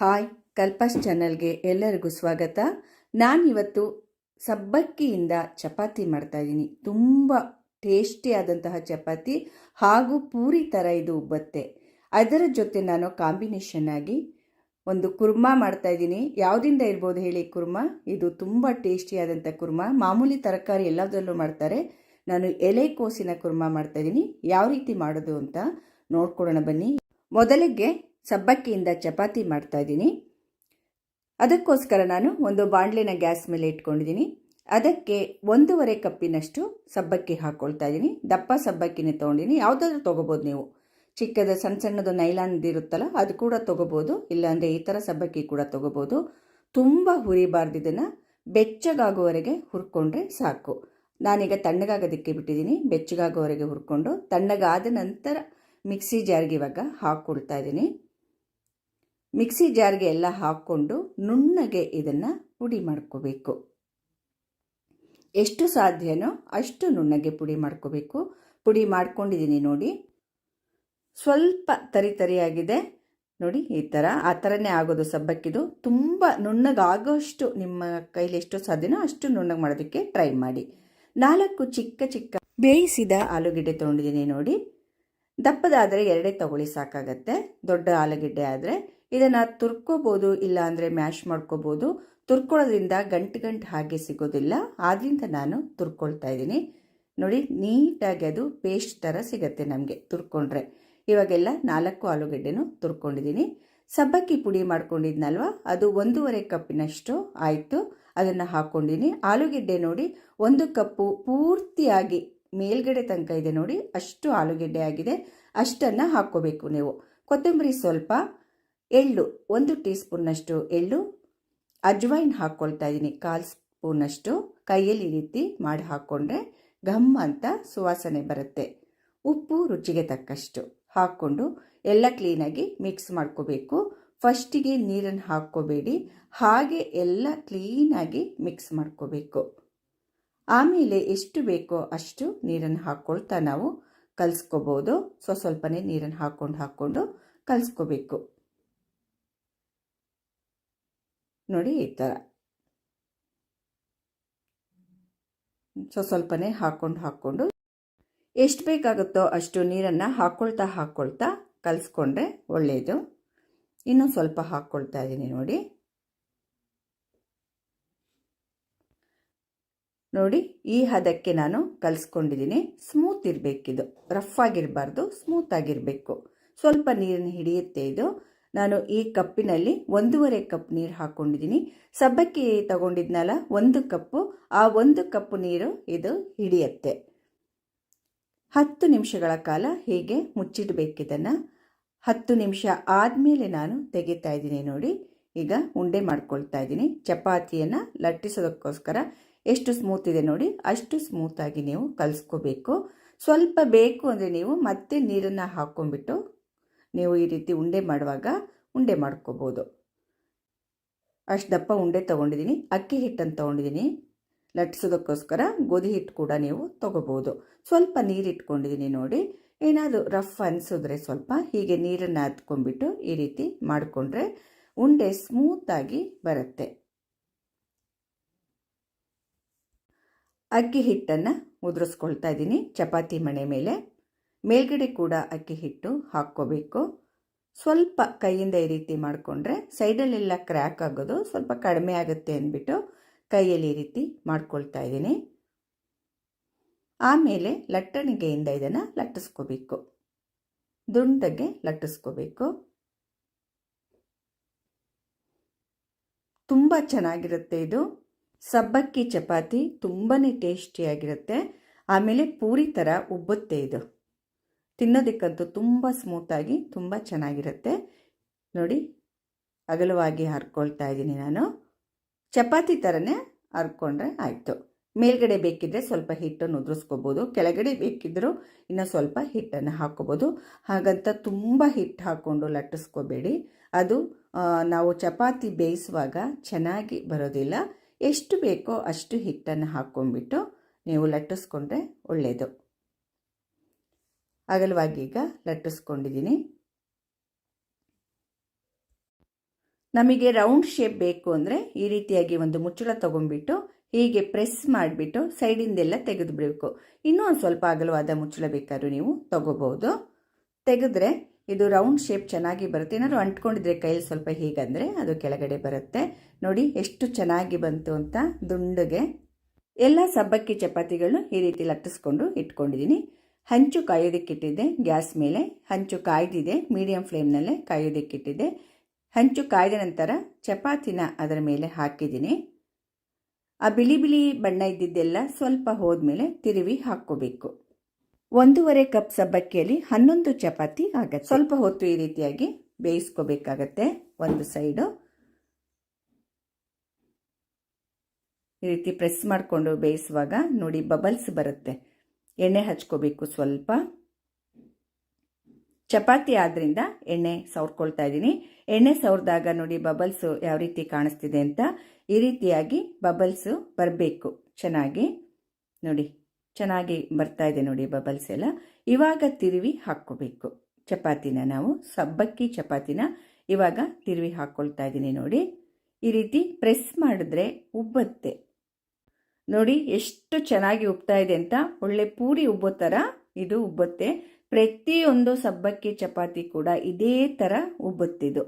Hi ಕಲ್ಪಸ್ ಚಾನಲ್ಗೆ ಎಲ್ಲರಿಗೂ ಸ್ವಾಗತ. ನಾನಿವತ್ತು ಸಬ್ಬಕ್ಕಿಯಿಂದ ಚಪಾತಿ ಮಾಡ್ತಾ ಇದ್ದೀನಿ. ತುಂಬ ಟೇಸ್ಟಿಯಾದಂತಹ ಚಪಾತಿ ಹಾಗೂ ಪೂರಿ ಥರ ಇದು ಉಬ್ಬತ್ತೆ ಅದರ ಜೊತೆ ನಾನು ಕಾಂಬಿನೇಷನ್ ಆಗಿ ಒಂದು ಕುರ್ಮಾ ಮಾಡ್ತಾ ಇದ್ದೀನಿ. ಯಾವುದಿಂದ ಇರ್ಬೋದು ಹೇಳಿ ಕುರ್ಮಾ? ಇದು ತುಂಬ ಟೇಸ್ಟಿಯಾದಂಥ ಕುರ್ಮಾ. ಮಾಮೂಲಿ ತರಕಾರಿ ಎಲ್ಲದರಲ್ಲೂ ಮಾಡ್ತಾರೆ. ನಾನು ಎಲೆಕೋಸಿನ ಕುರ್ಮಾ ಮಾಡ್ತಾ ಇದ್ದೀನಿ. ಯಾವ ರೀತಿ ಮಾಡೋದು ಅಂತ ನೋಡ್ಕೊಡೋಣ ಬನ್ನಿ. ಮೊದಲಿಗೆ ಸಬ್ಬಕ್ಕಿಯಿಂದ ಚಪಾತಿ ಮಾಡ್ತಾ ಇದ್ದೀನಿ. ಅದಕ್ಕೋಸ್ಕರ ನಾನು ಒಂದು ಬಾಣಲೆನ ಗ್ಯಾಸ್ ಮೇಲೆ ಇಟ್ಕೊಂಡಿದ್ದೀನಿ. ಅದಕ್ಕೆ ಒಂದೂವರೆ ಕಪ್ಪಿನಷ್ಟು ಸಬ್ಬಕ್ಕಿ ಹಾಕ್ಕೊಳ್ತಾ ಇದ್ದೀನಿ. ದಪ್ಪ ಸಬ್ಬಕ್ಕಿನೇ ತೊಗೊಂಡಿನಿ ಯಾವುದಾದ್ರೂ ತೊಗೋಬೋದು ನೀವು. ಚಿಕ್ಕದ ಸಣ್ಣ ಸಣ್ಣದು ನೈಲಾನ್ದು ಇರುತ್ತಲ್ಲ, ಅದು ಕೂಡ ತೊಗೋಬೋದು. ಇಲ್ಲಾಂದರೆ ಈ ಥರ ಸಬ್ಬಕ್ಕಿ ಕೂಡ ತೊಗೋಬೋದು. ತುಂಬ ಹುರಿಬಾರ್ದು ಬೆಚ್ಚಗಾಗೋವರೆಗೆ ಹುರ್ಕೊಂಡ್ರೆ ಸಾಕು. ನಾನೀಗ ತಣ್ಣಗಾಗೋದಕ್ಕೆ ಬಿಟ್ಟಿದ್ದೀನಿ. ಬೆಚ್ಚಗಾಗೋವರೆಗೆ ಹುರ್ಕೊಂಡು ತಣ್ಣಗಾದ ನಂತರ ಮಿಕ್ಸಿ ಜಾರ್ಗೆ ಇವಾಗ ಹಾಕ್ಕೊಳ್ತಾ ಇದ್ದೀನಿ. ಮಿಕ್ಸಿ ಜಾರ್ಗೆ ಎಲ್ಲ ಹಾಕ್ಕೊಂಡು ನುಣ್ಣಗೆ ಇದನ್ನು ಪುಡಿ ಮಾಡ್ಕೋಬೇಕು. ಎಷ್ಟು ಸಾಧ್ಯನೋ ಅಷ್ಟು ನುಣ್ಣಗೆ ಪುಡಿ ಮಾಡ್ಕೋಬೇಕು. ಪುಡಿ ಮಾಡ್ಕೊಂಡಿದ್ದೀನಿ ನೋಡಿ. ಸ್ವಲ್ಪ ತರಿ ತರಿಯಾಗಿದೆ. ನೋಡಿ, ಈ ಥರ ಆ ಥರನೇ ಆಗೋದು ಸಬ್ಬಕ್ಕಿದು. ತುಂಬ ನುಣ್ಣಗಾಗೋಷ್ಟು ನಿಮ್ಮ ಕೈಲಿ ಎಷ್ಟು ಸಾಧ್ಯನೋ ಅಷ್ಟು ನುಣ್ಣಗೆ ಮಾಡೋದಕ್ಕೆ ಟ್ರೈ ಮಾಡಿ. ನಾಲ್ಕು ಚಿಕ್ಕ ಚಿಕ್ಕ ಬೇಯಿಸಿದ ಆಲೂಗೆಡ್ಡೆ ತೊಗೊಂಡಿದ್ದೀನಿ ನೋಡಿ. ದಪ್ಪದಾದರೆ ಎರಡೇ ತಗೊಳ್ಳಿ ಸಾಕಾಗತ್ತೆ. ದೊಡ್ಡ ಆಲೂಗೆಡ್ಡೆ ಆದರೆ ಇದನ್ನು ತುರ್ಕೋಬೋದು ಇಲ್ಲ ಅಂದರೆ ಮ್ಯಾಶ್ ಮಾಡ್ಕೋಬೋದು. ತುರ್ಕೊಳ್ಳೋದ್ರಿಂದ ಗಂಟು ಗಂಟು ಹಾಗೆ ಸಿಗೋದಿಲ್ಲ. ಆದ್ದರಿಂದ ನಾನು ತುರ್ಕೊಳ್ತಾ ಇದ್ದೀನಿ. ನೋಡಿ, ನೀಟಾಗಿ ಅದು ಪೇಸ್ಟ್ ಥರ ಸಿಗತ್ತೆ ನಮಗೆ ತುರ್ಕೊಂಡ್ರೆ. ಇವಾಗೆಲ್ಲ ನಾಲ್ಕು ಆಲೂಗಡ್ಡೆನೂ ತುರ್ಕೊಂಡಿದ್ದೀನಿ. ಸಬ್ಬಕ್ಕಿ ಪುಡಿ ಮಾಡ್ಕೊಂಡಿದ್ನಲ್ವ? ಅದು ಒಂದೂವರೆ ಕಪ್ಪಿನಷ್ಟು ಆಯಿತು. ಅದನ್ನು ಹಾಕ್ಕೊಂಡಿನಿ ಆಲೂಗೆಡ್ಡೆ ನೋಡಿ, ಒಂದು ಕಪ್ಪು ಪೂರ್ತಿಯಾಗಿ ಮೇಲ್ಗಡೆ ತನಕ ಇದೆ ನೋಡಿ, ಅಷ್ಟು ಆಲೂಗೆಡ್ಡೆ ಆಗಿದೆ. ಅಷ್ಟನ್ನು ಹಾಕ್ಕೋಬೇಕು ನೀವು. ಕೊತ್ತಂಬರಿ ಸ್ವಲ್ಪ ಎಳ್ಳು, ಒಂದು ಟೀ ಸ್ಪೂನ್ನಷ್ಟು ಎಳ್ಳು ಅಜ್ವೈನ್ ಹಾಕ್ಕೊಳ್ತಾ ಇದ್ದೀನಿ. ಕಾಲು ಸ್ಪೂನಷ್ಟು ಕೈಯಲ್ಲಿ ಈ ರೀತಿ ಮಾಡಿ ಹಾಕ್ಕೊಂಡ್ರೆ ಘಮ್ ಅಂತ ಸುವಾಸನೆ ಬರುತ್ತೆ. ಉಪ್ಪು ರುಚಿಗೆ ತಕ್ಕಷ್ಟು ಹಾಕ್ಕೊಂಡು ಎಲ್ಲ ಕ್ಲೀನಾಗಿ ಮಿಕ್ಸ್ ಮಾಡ್ಕೋಬೇಕು. ಫಸ್ಟಿಗೆ ನೀರನ್ನು ಹಾಕ್ಕೋಬೇಡಿ. ಹಾಗೆ ಎಲ್ಲ ಕ್ಲೀನಾಗಿ ಮಿಕ್ಸ್ ಮಾಡ್ಕೋಬೇಕು. ಆಮೇಲೆ ಎಷ್ಟು ಬೇಕೋ ಅಷ್ಟು ನೀರನ್ನು ಹಾಕ್ಕೊಳ್ತಾ ನಾವು ಕಲಿಸ್ಕೋಬೋದು. ಸ್ವಸ್ವಲ್ಪನೇ ನೀರನ್ನು ಹಾಕ್ಕೊಂಡು ಹಾಕ್ಕೊಂಡು ಕಲಿಸ್ಕೋಬೇಕು. ನೋಡಿ ಈ ಥರ. ಸೊ, ಸ್ವಲ್ಪನೇ ಹಾಕ್ಕೊಂಡು ಹಾಕ್ಕೊಂಡು. ಎಷ್ಟು ಬೇಕಾಗುತ್ತೋ ಅಷ್ಟು ನೀರನ್ನು ಹಾಕ್ಕೊಳ್ತಾ ಹಾಕ್ಕೊಳ್ತಾ ಕಲಿಸ್ಕೊಂಡ್ರೆ ಒಳ್ಳೆಯದು ಇನ್ನೂ ಸ್ವಲ್ಪ ಹಾಕ್ಕೊಳ್ತಾ ಇದ್ದೀನಿ ನೋಡಿ. ನೋಡಿ, ಈ ಹದಕ್ಕೆ ನಾನು ಕಲಿಸ್ಕೊಂಡಿದ್ದೀನಿ. ಸ್ಮೂತ್ ಇರಬೇಕಿದು. ರಫ್ ಆಗಿರಬಾರ್ದು, ಸ್ಮೂತ್ ಆಗಿರಬೇಕು. ಸ್ವಲ್ಪ ನೀರನ್ನು ಹಿಡಿಯುತ್ತೆ ಇದು. ನಾನು ಈ ಕಪ್ಪಿನಲ್ಲಿ ಒಂದೂವರೆ ಕಪ್ ನೀರು ಹಾಕ್ಕೊಂಡಿದ್ದೀನಿ ಸಬ್ಬಕ್ಕಿ ತಗೊಂಡಿದ್ನಲ್ಲ, ಒಂದು ಕಪ್ಪು. ಆ ಒಂದು ಕಪ್ಪು ನೀರು ಇದು ಹಿಡಿಯುತ್ತೆ. ಹತ್ತು ನಿಮಿಷಗಳ ಕಾಲ ಹೀಗೆ ಮುಚ್ಚಿಡಬೇಕಿದನ್ನು ಹತ್ತು ನಿಮಿಷ ಆದಮೇಲೆ ನಾನು ತೆಗಿತಾ ಇದ್ದೀನಿ ನೋಡಿ. ಈಗ ಉಂಡೆ ಮಾಡ್ಕೊಳ್ತಾ ಇದ್ದೀನಿ. ಚಪಾತಿಯನ್ನು ಲಟ್ಟಿಸೋದಕ್ಕೋಸ್ಕರ ಎಷ್ಟು ಸ್ಮೂತ್ ಇದೆ ನೋಡಿ. ಅಷ್ಟು ಸ್ಮೂತಾಗಿ ನೀವು ಕಲಿಸ್ಕೋಬೇಕು. ಸ್ವಲ್ಪ ಬೇಕು ಅಂದರೆ ನೀವು ಮತ್ತೆ ನೀರನ್ನು ಹಾಕ್ಕೊಂಡ್ಬಿಟ್ಟು ನೀವು ಈ ರೀತಿ ಉಂಡೆ ಮಾಡುವಾಗ ಉಂಡೆ ಮಾಡ್ಕೋಬೋದು. ಅಷ್ಟು ದಪ್ಪ ಉಂಡೆ ತೊಗೊಂಡಿದ್ದೀನಿ, ಅಕ್ಕಿ ಹಿಟ್ಟನ್ನು ತೊಗೊಂಡಿದ್ದೀನಿ. ಲಟ್ಟಿಸೋದಕ್ಕೋಸ್ಕರ ಗೋಧಿ ಹಿಟ್ಟು ಕೂಡ ನೀವು ತೊಗೋಬೋದು. ಸ್ವಲ್ಪ ನೀರು ಇಟ್ಕೊಂಡಿದ್ದೀನಿ ನೋಡಿ, ಏನಾದರೂ ರಫ್ ಅನಿಸಿದ್ರೆ ಸ್ವಲ್ಪ ಹೀಗೆ ನೀರನ್ನು ಹತ್ಕೊಂಡ್ಬಿಟ್ಟು ಈ ರೀತಿ ಮಾಡಿಕೊಂಡ್ರೆ ಉಂಡೆ ಸ್ಮೂತಾಗಿ ಬರುತ್ತೆ. ಅಕ್ಕಿ ಹಿಟ್ಟನ್ನು ಉದುರಿಸ್ಕೊಳ್ತಾ ಇದ್ದೀನಿ, ಚಪಾತಿ ಮಣೆ ಮೇಲೆ. ಮೇಲ್ಗಡೆ ಕೂಡ ಅಕ್ಕಿ ಹಿಟ್ಟು ಹಾಕ್ಕೋಬೇಕು. ಸ್ವಲ್ಪ ಕೈಯಿಂದ ಈ ರೀತಿ ಮಾಡಿಕೊಂಡ್ರೆ ಸೈಡಲ್ಲೆಲ್ಲ ಕ್ರ್ಯಾಕ್ ಆಗೋದು ಸ್ವಲ್ಪ ಕಡಿಮೆ ಆಗುತ್ತೆ ಅಂದ್ಬಿಟ್ಟು ಕೈಯಲ್ಲಿ ಈ ರೀತಿ ಮಾಡ್ಕೊಳ್ತಾ ಇದ್ದೀನಿ. ಆಮೇಲೆ ಲಟ್ಟಣಿಗೆಯಿಂದ ಇದನ್ನು ಲಟ್ಟಿಸ್ಕೋಬೇಕು. ದುಂಡಗೆ ಲಟ್ಟಿಸ್ಕೋಬೇಕು. ತುಂಬ ಚೆನ್ನಾಗಿರುತ್ತೆ ಇದು. ಸಬ್ಬಕ್ಕಿ ಚಪಾತಿ ತುಂಬಾ ಟೇಸ್ಟಿಯಾಗಿರುತ್ತೆ. ಆಮೇಲೆ ಪೂರಿ ಥರ ಉಬ್ಬುತ್ತೆ ಇದು. ತಿನ್ನೋದಕ್ಕಂತೂ ತುಂಬ ಸ್ಮೂತಾಗಿ ತುಂಬ ಚೆನ್ನಾಗಿರುತ್ತೆ. ನೋಡಿ, ಅಗಲವಾಗಿ ಹರ್ಕೊಳ್ತಾ ಇದ್ದೀನಿ ನಾನು. ಚಪಾತಿ ಥರನೇ ಹರ್ಕೊಂಡ್ರೆ ಆಯಿತು. ಮೇಲ್ಗಡೆ ಬೇಕಿದ್ದರೆ ಸ್ವಲ್ಪ ಹಿಟ್ಟನ್ನು ಉದುರಿಸ್ಕೋಬೋದು ಕೆಳಗಡೆ ಬೇಕಿದ್ದರೂ ಇನ್ನು ಸ್ವಲ್ಪ ಹಿಟ್ಟನ್ನು ಹಾಕ್ಕೋಬೋದು. ಹಾಗಂತ ತುಂಬ ಹಿಟ್ಟು ಹಾಕ್ಕೊಂಡು ಲಟ್ಟಿಸ್ಕೋಬೇಡಿ. ಅದು ನಾವು ಚಪಾತಿ ಬೇಯಿಸುವಾಗ ಚೆನ್ನಾಗಿ ಬರೋದಿಲ್ಲ. ಎಷ್ಟು ಬೇಕೋ ಅಷ್ಟು ಹಿಟ್ಟನ್ನು ಹಾಕ್ಕೊಂಡ್ಬಿಟ್ಟು ನೀವು ಲಟ್ಟಿಸ್ಕೊಂಡ್ರೆ ಒಳ್ಳೆಯದು ಅಗಲವಾಗಿ ಈಗ ಲಟ್ಟಿಸ್ಕೊಂಡಿದ್ದೀನಿ. ನಮಗೆ ರೌಂಡ್ ಶೇಪ್ ಬೇಕು ಅಂದರೆ ಈ ರೀತಿಯಾಗಿ ಒಂದು ಮುಚ್ಚಳ ತೊಗೊಂಡ್ಬಿಟ್ಟು ಹೀಗೆ ಪ್ರೆಸ್ ಮಾಡಿಬಿಟ್ಟು ಸೈಡಿಂದೆಲ್ಲ ತೆಗೆದು ಬಿಡಬೇಕು ಇನ್ನೂ ಒಂದು ಸ್ವಲ್ಪ ಅಗಲವಾದ ಮುಚ್ಚಳ ಬೇಕಾದ್ರೂ ನೀವು ತಗೋಬಹುದು. ತೆಗೆದ್ರೆ ಇದು ರೌಂಡ್ ಶೇಪ್ ಚೆನ್ನಾಗಿ ಬರುತ್ತೆ. ಏನಾದ್ರು ಅಂಟ್ಕೊಂಡಿದ್ರೆ ಕೈಯಲ್ಲಿ ಸ್ವಲ್ಪ ಹೀಗಂದರೆ ಅದು ಕೆಳಗಡೆ ಬರುತ್ತೆ. ನೋಡಿ ಎಷ್ಟು ಚೆನ್ನಾಗಿ ಬಂತು ಅಂತ ದುಂಡಗೆ. ಎಲ್ಲ ಸಬ್ಬಕ್ಕಿ ಚಪಾತಿಗಳನ್ನು ಈ ರೀತಿ ಲಟ್ಟಿಸ್ಕೊಂಡು ಇಟ್ಕೊಂಡಿದ್ದೀನಿ. ಹಂಚು ಕಾಯೋದಕ್ಕಿಟ್ಟಿದ್ದೆ ಗ್ಯಾಸ್ ಮೇಲೆ ಹಂಚು ಕಾಯ್ದಿದೆ, ಮೀಡಿಯಂ ಫ್ಲೇಮ್ನಲ್ಲೇ ಕಾಯೋದಕ್ಕಿಟ್ಟಿದ್ದೆ ಹಂಚು ಕಾಯ್ದ ನಂತರ ಚಪಾತಿನ ಅದರ ಮೇಲೆ ಹಾಕಿದ್ದೀನಿ. ಆ ಬಿಳಿ ಬಿಳಿ ಬಣ್ಣ ಇದ್ದಿದ್ದೆಲ್ಲ ಸ್ವಲ್ಪ ಹೋದ್ಮೇಲೆ ತಿರುವಿ ಹಾಕ್ಕೋಬೇಕು. ಒಂದೂವರೆ ಕಪ್ ಸಬ್ಬಕ್ಕಿಯಲ್ಲಿ ಹನ್ನೊಂದು ಚಪಾತಿ ಆಗತ್ತೆ. ಸ್ವಲ್ಪ ಹೊತ್ತು ಈ ರೀತಿಯಾಗಿ ಬೇಯಿಸ್ಕೋಬೇಕಾಗತ್ತೆ ಒಂದು ಸೈಡು. ಈ ರೀತಿ ಪ್ರೆಸ್ ಮಾಡಿಕೊಂಡು ಬೇಯಿಸುವಾಗ ನೋಡಿ ಬಬಲ್ಸ್ ಬರುತ್ತೆ. ಎಣ್ಣೆ ಹಚ್ಕೋಬೇಕು ಸ್ವಲ್ಪ. ಚಪಾತಿ ಆದ್ರಿಂದ ಎಣ್ಣೆ ಸವರ್ಕೊಳ್ತಾ ಇದ್ದೀನಿ. ಎಣ್ಣೆ ಸವ್ರದಾಗ ನೋಡಿ ಬಬಲ್ಸು ಯಾವ ರೀತಿ ಕಾಣಿಸ್ತಿದೆ ಅಂತ. ಈ ರೀತಿಯಾಗಿ ಬಬಲ್ಸು ಬರಬೇಕು. ಚೆನ್ನಾಗಿ. ನೋಡಿ, ಚೆನ್ನಾಗಿ ಬರ್ತಾ ಇದೆ ನೋಡಿ ಬಬಲ್ಸ್ ಎಲ್ಲ. ಇವಾಗ ತಿರುವಿ ಹಾಕ್ಕೋಬೇಕು. ಚಪಾತಿನ ನಾವು, ಸಬ್ಬಕ್ಕಿ ಚಪಾತಿನ ಇವಾಗ ತಿರುವಿ ಹಾಕ್ಕೊಳ್ತಾ ಇದ್ದೀನಿ ನೋಡಿ. ಈ ರೀತಿ ಪ್ರೆಸ್ ಮಾಡಿದ್ರೆ ಉಬ್ಬತ್ತೆ. ನೋಡಿ ಎಷ್ಟು ಚೆನ್ನಾಗಿ ಉಬ್ತಾ ಇದೆ ಅಂತ. ಒಳ್ಳೆ ಪೂರಿ ಉಬ್ಬೋ ಥರ ಇದು ಉಬ್ಬುತ್ತೆ. ಪ್ರತಿಯೊಂದು ಸಬ್ಬಕ್ಕಿ ಚಪಾತಿ ಕೂಡ ಇದೇ ಥರ ಉಬ್ಬುತ್ತಿದ್ದು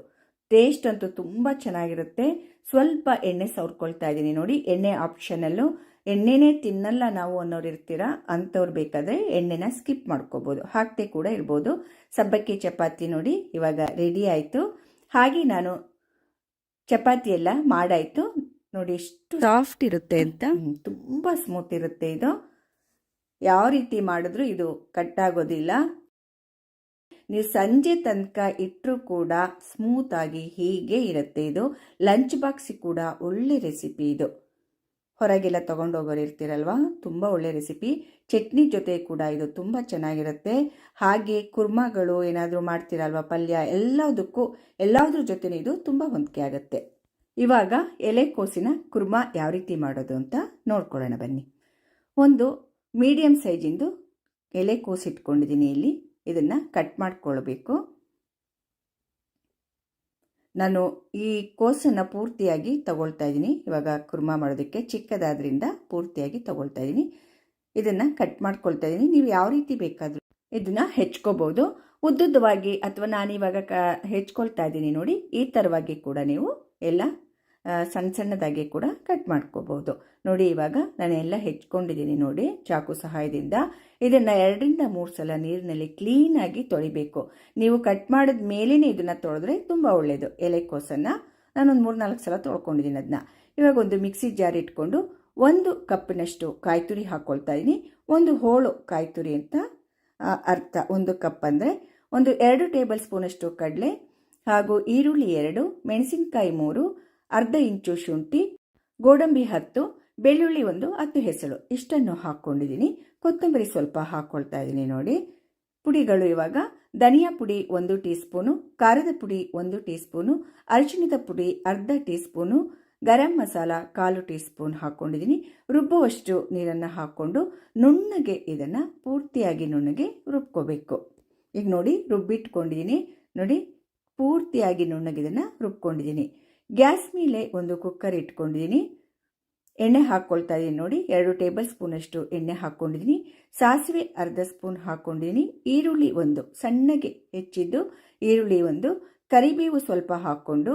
ಟೇಸ್ಟ್ ಅಂತೂ ತುಂಬ ಚೆನ್ನಾಗಿರುತ್ತೆ. ಸ್ವಲ್ಪ ಎಣ್ಣೆ ಸವರ್ಕೊಳ್ತಾ ಇದ್ದೀನಿ ನೋಡಿ. ಎಣ್ಣೆ ಆಪ್ಷನಲ್ಲು ಎಣ್ಣೆನೇ ತಿನ್ನಲ್ಲ ನಾವು ಅನ್ನೋರು ಇರ್ತೀರಾ? ಅಂಥವ್ರು ಬೇಕಾದರೆ ಎಣ್ಣೆನ ಸ್ಕಿಪ್ ಮಾಡ್ಕೋಬೋದು. ಹಾಕ್ತೆ ಕೂಡ ಇರ್ಬೋದು. ಸಬ್ಬಕ್ಕಿ ಚಪಾತಿ ನೋಡಿ ಇವಾಗ ರೆಡಿ ಆಯಿತು. ಹಾಗೆ ನಾನು ಚಪಾತಿ ಎಲ್ಲ ಮಾಡಾಯಿತು. ನೋಡಿ ಎಷ್ಟು ಸಾಫ್ಟ್ ಇರುತ್ತೆ ಅಂತ? ತುಂಬ ಸ್ಮೂತ್ ಇರುತ್ತೆ ಇದು. ಯಾವ ರೀತಿ ಮಾಡಿದ್ರು ಇದು ಕಟ್ಟಾಗೋದಿಲ್ಲ ನೀವು ಸಂಜೆ ತನಕ ಇಟ್ಟರೂ ಕೂಡ ಸ್ಮೂತಾಗಿ ಹೀಗೆ ಇರುತ್ತೆ ಇದು. ಲಂಚ್ ಬಾಕ್ಸಿಗೆ ಕೂಡ ಒಳ್ಳೆ ರೆಸಿಪಿ ಇದು. ಹೊರಗೆಲ್ಲ ತೊಗೊಂಡೋಗೋರು ಇರ್ತೀರಲ್ವಾ? ತುಂಬ ಒಳ್ಳೆ ರೆಸಿಪಿ. ಚಟ್ನಿ ಜೊತೆ ಕೂಡ ಇದು ತುಂಬ ಚೆನ್ನಾಗಿರುತ್ತೆ. ಹಾಗೆ ಕುರ್ಮಾಗಳು ಏನಾದರೂ ಮಾಡ್ತೀರಲ್ವ ಪಲ್ಯ ಎಲ್ಲದಕ್ಕೂ ಎಲ್ಲದ್ರ ಜೊತೆ ಇದು ತುಂಬ ಹೊಂದಿಕೆ ಆಗುತ್ತೆ. ಇವಾಗ ಎಲೆಕೋಸಿನ ಕುರ್ಮಾ ಯಾವ ರೀತಿ ಮಾಡೋದು ಅಂತ ನೋಡ್ಕೊಳ್ಳೋಣ ಬನ್ನಿ. ಒಂದು ಮೀಡಿಯಮ್ ಸೈಜಿಂದು ಎಲೆಕೋಸು ಇಟ್ಕೊಂಡಿದ್ದೀನಿ ಇಲ್ಲಿ. ಇದನ್ನು ಕಟ್ ಮಾಡ್ಕೊಳ್ಬೇಕು. ನಾನು ಈ ಕೋಸನ್ನು ಪೂರ್ತಿಯಾಗಿ ತಗೊಳ್ತಾ ಇದ್ದೀನಿ. ಇವಾಗ ಕುರ್ಮಾ ಮಾಡೋದಕ್ಕೆ ಚಿಕ್ಕದಾದ್ರಿಂದ ಪೂರ್ತಿಯಾಗಿ ತಗೊಳ್ತಾ ಇದ್ದೀನಿ. ಇದನ್ನು ಕಟ್ ಮಾಡ್ಕೊಳ್ತಾ ಇದ್ದೀನಿ. ನೀವು ಯಾವ ರೀತಿ ಬೇಕಾದರೂ ಇದನ್ನು ಹೆಚ್ಕೋಬೋದು. ಉದ್ದುದ್ದವಾಗಿ ಅಥವಾ ನಾನಿವಾಗ ಕ, ಹೆಚ್ಕೊಳ್ತಾ ಇದ್ದೀನಿ ನೋಡಿ. ಈ ಥರವಾಗಿ ಕೂಡ ನೀವು ಎಲ್ಲ ಸಣ್ಣ ಸಣ್ಣದಾಗಿ ಕೂಡ ಕಟ್ ಮಾಡ್ಕೋಬೋದು ನೋಡಿ, ಇವಾಗ ನಾನು ಎಲ್ಲ ಹೆಚ್ಕೊಂಡಿದ್ದೀನಿ ನೋಡಿ, ಚಾಕು ಸಹಾಯದಿಂದ. ಇದನ್ನು ಎರಡರಿಂದ ಮೂರು ಸಲ ನೀರಿನಲ್ಲಿ ಕ್ಲೀನಾಗಿ ತೊಳಿಬೇಕು. ನೀವು ಕಟ್ ಮಾಡಿದ ಮೇಲೇ ಇದನ್ನು ತೊಳೆದ್ರೆ ತುಂಬ ಒಳ್ಳೆಯದು ಎಲೆಕೋಸನ್ನು ನಾನೊಂದು ಮೂರು ನಾಲ್ಕು ಸಲ ತೊಳ್ಕೊಂಡಿದ್ದೀನಿ ಅದನ್ನ ಇವಾಗ ಒಂದು ಮಿಕ್ಸಿ ಜಾರ್ ಇಟ್ಕೊಂಡು ಒಂದು ಕಪ್ಪಿನಷ್ಟು ಕಾಯಿ ತುರಿ ಹಾಕ್ಕೊಳ್ತಾ ಇದ್ದೀನಿ ಒಂದು ಹೋಳು ಕಾಯಿ ತುರಿ ಅಂತ ಅರ್ಥ. ಒಂದು ಕಪ್ ಅಂದರೆ ಒಂದು ಎರಡು ಟೇಬಲ್ ಸ್ಪೂನಷ್ಟು ಕಡಲೆ ಹಾಗೂ ಈರುಳ್ಳಿ ಎರಡು, ಮೆಣಸಿನಕಾಯಿ ಮೂರು ಅರ್ಧ ಇಂಚು ಶುಂಠಿ, ಗೋಡಂಬಿ ಹತ್ತು, ಬೆಳ್ಳುಳ್ಳಿ ಒಂದು, ಹತ್ತು ಹೆಸಳು. ಇಷ್ಟನ್ನು ಹಾಕ್ಕೊಂಡಿದ್ದೀನಿ. ಕೊತ್ತಂಬರಿ ಸ್ವಲ್ಪ ಹಾಕ್ಕೊಳ್ತಾ ಇದ್ದೀನಿ ನೋಡಿ. ಪುಡಿಗಳು ಇವಾಗ ಧನಿಯಾ ಪುಡಿ ಒಂದು ಟೀ ಸ್ಪೂನು ಖಾರದ ಪುಡಿ ಒಂದು ಟೀ ಸ್ಪೂನು ಅರಿಶಿಣದ ಪುಡಿ ಅರ್ಧ ಟೀ ಸ್ಪೂನು ಗರಂ ಮಸಾಲ ಕಾಲು ಟೀ ಸ್ಪೂನ್ ಹಾಕ್ಕೊಂಡಿದ್ದೀನಿ. ರುಬ್ಬುವಷ್ಟು ನೀರನ್ನು ಹಾಕ್ಕೊಂಡು ನುಣ್ಣಗೆ ಇದನ್ನು ಪೂರ್ತಿಯಾಗಿ ನುಣ್ಣಗೆ ರುಬ್ಕೋಬೇಕು. ಈಗ ನೋಡಿ, ರುಬ್ಬಿಟ್ಕೊಂಡಿದ್ದೀನಿ. ನೋಡಿ, ಪೂರ್ತಿಯಾಗಿ ನುಣ್ಣಗೆ ಇದನ್ನು ರುಬ್ಕೊಂಡಿದ್ದೀನಿ. ಗ್ಯಾಸ್ ಮೇಲೆ ಒಂದು ಕುಕ್ಕರ್ ಇಟ್ಕೊಂಡಿದ್ದೀನಿ. ಎಣ್ಣೆ ಹಾಕ್ಕೊಳ್ತಾ ಇದ್ದೀನಿ ನೋಡಿ. ಎರಡು ಟೇಬಲ್ ಸ್ಪೂನಷ್ಟು ಎಣ್ಣೆ ಹಾಕ್ಕೊಂಡಿದ್ದೀನಿ ಸಾಸಿವೆ ಅರ್ಧ ಸ್ಪೂನ್ ಹಾಕ್ಕೊಂಡಿದ್ದೀನಿ ಈರುಳ್ಳಿ ಒಂದು ಸಣ್ಣಗೆ ಹೆಚ್ಚಿದ್ದು ಈರುಳ್ಳಿ ಒಂದು, ಕರಿಬೇವು ಸ್ವಲ್ಪ ಹಾಕ್ಕೊಂಡು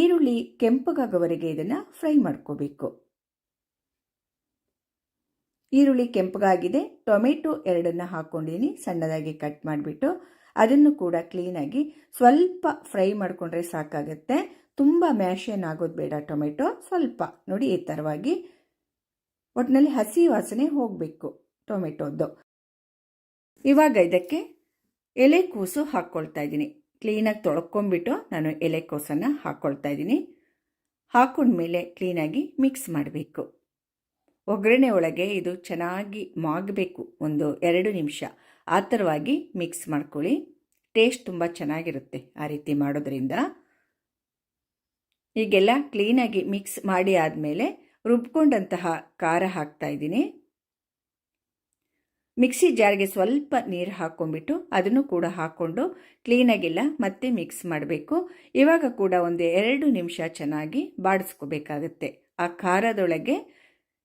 ಈರುಳ್ಳಿ ಕೆಂಪಗಾಗೋವರೆಗೆ ಇದನ್ನು ಫ್ರೈ ಮಾಡ್ಕೋಬೇಕು. ಈರುಳ್ಳಿ ಕೆಂಪಗಾಗಿದೆ. ಟೊಮೆಟೊ ಎರಡನ್ನು ಹಾಕ್ಕೊಂಡಿದ್ದೀನಿ ಸಣ್ಣದಾಗಿ ಕಟ್ ಮಾಡಿಬಿಟ್ಟು ಅದನ್ನು ಕೂಡ ಕ್ಲೀನಾಗಿ ಸ್ವಲ್ಪ ಫ್ರೈ ಮಾಡಿಕೊಂಡ್ರೆ ಸಾಕಾಗುತ್ತೆ. ತುಂಬ ಮ್ಯಾಶ್ ಏನಾಗೋದು ಬೇಡ ಟೊಮೆಟೊ. ಸ್ವಲ್ಪ ನೋಡಿ, ಈ ಥರವಾಗಿ ಒಟ್ಟಿನಲ್ಲಿ ಹಸಿ ವಾಸನೆ ಹೋಗಬೇಕು ಟೊಮೆಟೊದ್ದು ಇವಾಗ ಇದಕ್ಕೆ ಎಲೆಕೋಸು ಹಾಕ್ಕೊಳ್ತಾ ಇದ್ದೀನಿ. ಕ್ಲೀನಾಗಿ ತೊಳ್ಕೊಂಬಿಟ್ಟು ನಾನು ಎಲೆಕೋಸನ್ನು ಹಾಕ್ಕೊಳ್ತಾ ಇದ್ದೀನಿ. ಹಾಕೊಂಡ್ಮೇಲೆ ಕ್ಲೀನಾಗಿ ಮಿಕ್ಸ್ ಮಾಡಬೇಕು. ಒಗ್ಗರಣೆ ಒಳಗೆ ಇದು ಚೆನ್ನಾಗಿ ಮಾಗಬೇಕು, ಒಂದು ಎರಡು ನಿಮಿಷ. ಆ ಥರವಾಗಿ ಮಿಕ್ಸ್ ಮಾಡ್ಕೊಳ್ಳಿ. ಟೇಸ್ಟ್ ತುಂಬ ಚೆನ್ನಾಗಿರುತ್ತೆ ಆ ರೀತಿ ಮಾಡೋದ್ರಿಂದ. ಹೀಗೆಲ್ಲ ಕ್ಲೀನಾಗಿ ಮಿಕ್ಸ್ ಮಾಡಿ ಆದಮೇಲೆ ರುಬ್ಕೊಂಡಂತಹ ಖಾರ ಹಾಕ್ತಾ ಇದ್ದೀನಿ. ಮಿಕ್ಸಿ ಜಾರ್ಗೆ ಸ್ವಲ್ಪ ನೀರು ಹಾಕ್ಕೊಂಡ್ಬಿಟ್ಟು ಅದನ್ನು ಕೂಡ ಹಾಕ್ಕೊಂಡು ಕ್ಲೀನಾಗಿಲ್ಲ ಮತ್ತೆ ಮಿಕ್ಸ್ ಮಾಡಬೇಕು. ಇವಾಗ ಕೂಡ ಒಂದು ಎರಡು ನಿಮಿಷ ಚೆನ್ನಾಗಿ ಬಾಡಿಸ್ಕೋಬೇಕಾಗತ್ತೆ. ಆ ಖಾರದೊಳಗೆ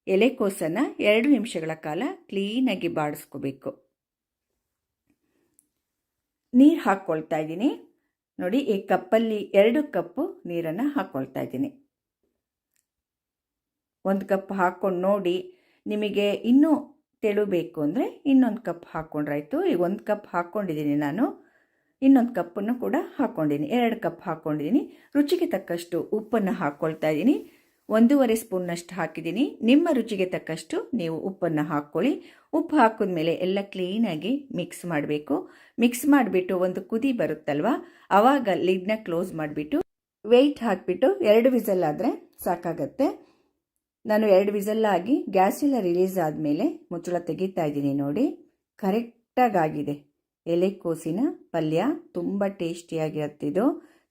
ಎಲೆಕೋಸನ್ನು ಎರಡು ನಿಮಿಷಗಳ ಕಾಲ ಕ್ಲೀನಾಗಿ ಬಾಡಿಸ್ಕೋಬೇಕು. ನೀರು ಹಾಕ್ಕೊಳ್ತಾ ಇದ್ದೀನಿ. ನೋಡಿ, ಈ ಕಪ್ಪಲ್ಲಿ ಎರಡು ಕಪ್ಪು ನೀರನ್ನು ಹಾಕ್ಕೊಳ್ತಾ ಇದ್ದೀನಿ. ಒಂದು ಕಪ್ ಹಾಕ್ಕೊಂಡು ನೋಡಿ, ನಿಮಗೆ ಇನ್ನೂ ತೆಳು ಬೇಕು ಅಂದರೆ ಇನ್ನೊಂದು ಕಪ್ ಹಾಕ್ಕೊಂಡ್ರಾಯ್ತು ಈಗ ಒಂದು ಕಪ್ ಹಾಕ್ಕೊಂಡಿದ್ದೀನಿ ನಾನು. ಇನ್ನೊಂದು ಕಪ್ಪನ್ನು ಕೂಡ ಹಾಕ್ಕೊಂಡಿದ್ದೀನಿ ಎರಡು ಕಪ್ ಹಾಕ್ಕೊಂಡಿದ್ದೀನಿ ರುಚಿಗೆ ತಕ್ಕಷ್ಟು ಉಪ್ಪನ್ನು ಹಾಕ್ಕೊಳ್ತಾ ಇದ್ದೀನಿ. ಒಂದೂವರೆ ಸ್ಪೂನ್ನಷ್ಟು ಹಾಕಿದ್ದೀನಿ. ನಿಮ್ಮ ರುಚಿಗೆ ತಕ್ಕಷ್ಟು ನೀವು ಉಪ್ಪನ್ನು ಹಾಕ್ಕೊಳ್ಳಿ. ಉಪ್ಪು ಹಾಕಿದ ಮೇಲೆ ಎಲ್ಲ ಕ್ಲೀನಾಗಿ ಮಿಕ್ಸ್ ಮಾಡಬೇಕು. ಮಿಕ್ಸ್ ಮಾಡಿಬಿಟ್ಟು ಒಂದು ಕುದಿ ಬರುತ್ತಲ್ವ? ಆವಾಗ ಲಿಡ್ನ ಕ್ಲೋಸ್ ಮಾಡಿಬಿಟ್ಟು ವೆಯ್ಟ್ ಹಾಕಿಬಿಟ್ಟು ಎರಡು ವಿಸಲ್ ಆದರೆ ಸಾಕಾಗತ್ತೆ. ನಾನು ಎರಡು ವಿಸಲ್ಲಾಗಿ ಗ್ಯಾಸ್ ಎಲ್ಲ ರಿಲೀಸ್ ಆದಮೇಲೆ ಮುಚ್ಚಳ ತೆಗೀತಾ ಇದ್ದೀನಿ ನೋಡಿ. ಕರೆಕ್ಟಾಗಾಗಿದೆ ಎಲೆಕೋಸಿನ ಪಲ್ಯ ತುಂಬ ಟೇಸ್ಟಿಯಾಗಿರುತ್ತಿದ್ದು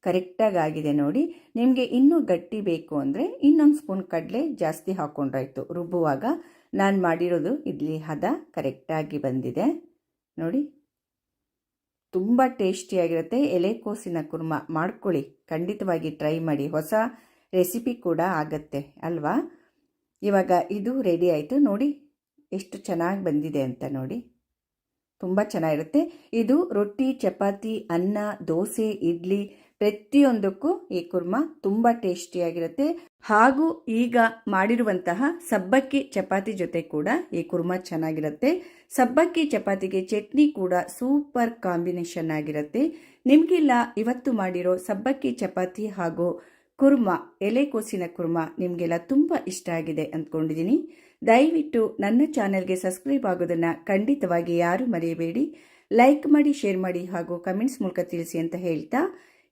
ಕರೆಕ್ಟಾಗಿ ಆಗಿದೆ ನೋಡಿ. ನಿಮಗೆ ಇನ್ನೂ ಗಟ್ಟಿ ಬೇಕು ಅಂದರೆ ಇನ್ನೊಂದು ಸ್ಪೂನ್ ಕಡಲೆ ಜಾಸ್ತಿ ಹಾಕ್ಕೊಂಡ್ರಾಯ್ತು ರುಬ್ಬುವಾಗ ನಾನು ಮಾಡಿರೋದು ಇಡ್ಲಿ ಹದ ಕರೆಕ್ಟಾಗಿ ಬಂದಿದೆ. ನೋಡಿ. ತುಂಬ ಟೇಸ್ಟಿಯಾಗಿರುತ್ತೆ. ಎಲೆಕೋಸಿನ ಕುರ್ಮ ಮಾಡ್ಕೊಳ್ಳಿ. ಖಂಡಿತವಾಗಿ ಟ್ರೈ ಮಾಡಿ. ಹೊಸ ರೆಸಿಪಿ ಕೂಡ ಆಗತ್ತೆ, ಅಲ್ವಾ? ಇವಾಗ ಇದು ರೆಡಿ ಆಯಿತು. ನೋಡಿ, ಎಷ್ಟು ಚೆನ್ನಾಗಿ ಬಂದಿದೆ ಅಂತ ನೋಡಿ. ತುಂಬ ಚೆನ್ನಾಗಿರುತ್ತೆ. ಇದು ರೊಟ್ಟಿ, ಚಪಾತಿ, ಅನ್ನ, ದೋಸೆ, ಇಡ್ಲಿ ಪ್ರತಿಯೊಂದಕ್ಕೂ ಈ ಕುರ್ಮ ತುಂಬ ಟೇಸ್ಟಿಯಾಗಿರುತ್ತೆ. ಹಾಗೂ ಈಗ ಮಾಡಿರುವಂತಹ ಸಬ್ಬಕ್ಕಿ ಚಪಾತಿ ಜೊತೆ ಕೂಡ ಈ ಕುರ್ಮ ಚೆನ್ನಾಗಿರುತ್ತೆ. ಸಬ್ಬಕ್ಕಿ ಚಪಾತಿಗೆ ಚಟ್ನಿ ಕೂಡ ಸೂಪರ್ ಕಾಂಬಿನೇಷನ್ ಆಗಿರುತ್ತೆ. ನಿಮಗಿಲ್ಲ ಇವತ್ತು ಮಾಡಿರೋ ಸಬ್ಬಕ್ಕಿ ಚಪಾತಿ ಹಾಗೂ ಕುರ್ಮ ಎಲೆಕೋಸಿನ ಕುರ್ಮ ನಿಮಗೆಲ್ಲ ತುಂಬ ಇಷ್ಟ ಆಗಿದೆ ಅಂದ್ಕೊಂಡಿದ್ದೀನಿ. ದಯವಿಟ್ಟು ನನ್ನ ಚಾನೆಲ್ಗೆ ಸಬ್ಸ್ಕ್ರೈಬ್ ಆಗೋದನ್ನು ಖಂಡಿತವಾಗಿ ಯಾರು ಮರೆಯಬೇಡಿ. ಲೈಕ್ ಮಾಡಿ, ಶೇರ್ ಮಾಡಿ ಹಾಗೂ ಕಮೆಂಟ್ಸ್ ಮೂಲಕ ತಿಳಿಸಿ ಅಂತ ಹೇಳ್ತಾ